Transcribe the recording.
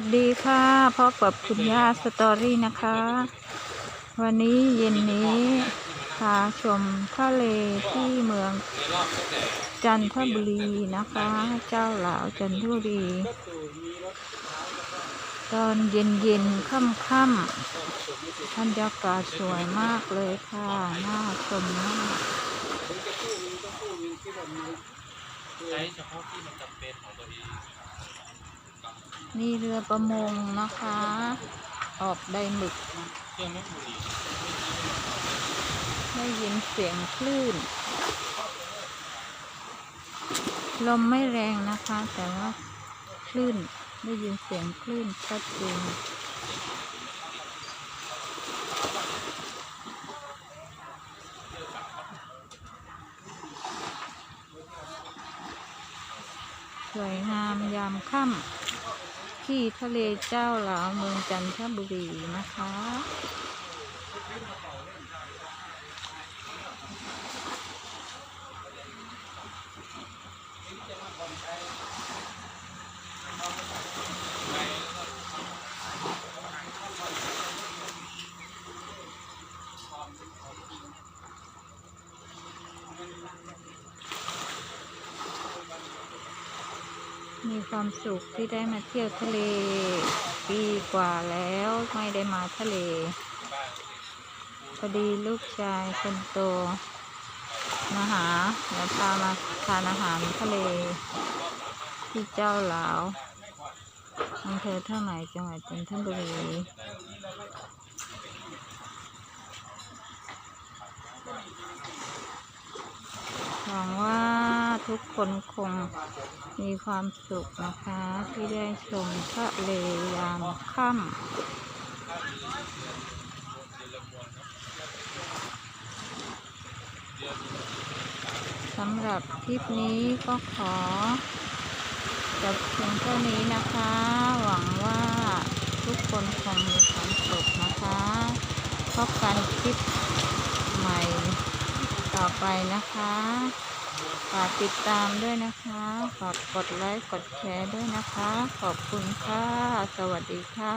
วัสดีค่ะพบกับคุณย่าสตอรี่นะคะ วันนี้เย็นนี้พาชมทะเลที่เมืองจันทบุรีนะคะ เจ้าหลาวจันทบุรี ตอนเย็นเย็นๆค่ำค่ำบรรยากาศสวยมากเลยค่ะ น่าชมมากใช้เฉพาะที่มันจำเป็นของตัวเอง นี่เรือประมงนะคะ ออกไดหมึกไม่บุหรี่ได้ยินเสียงคลื่น ลมไม่แรงนะคะ แต่ว่าคลื่น ได้ยินเสียงคลื่นชัดเจนสวยงามยามค่ำ ที่ทะเลเจ้าหลาเมืองจันทบุรีนะคะ มีความสุขที่ได้มาเที่ยวทะเล ปีกว่าแล้วไม่ได้มาทะเล พอดีลูกชายคนโตมาหาแล้วพามาทานอาหารทะเล ที่เจ้าหลาวอำเภอท่าไหมจังหวัดจันทบุรีหวังว่า ทุกคนคงมีความสุขนะคะ ที่ได้ชมทะเลยามค่ำสำหรับคลิปนี้ก็ขอจบเพียงเท่านี้นะคะ หวังว่าทุกคนคงมีความสุขนะคะพบกันคลิปใหม่ต่อไปนะคะ ฝากติดตามด้วยนะคะฝากกดไลค์กดแชร์ด้วยนะคะ ขอบคุณค่ะ สวัสดีค่ะ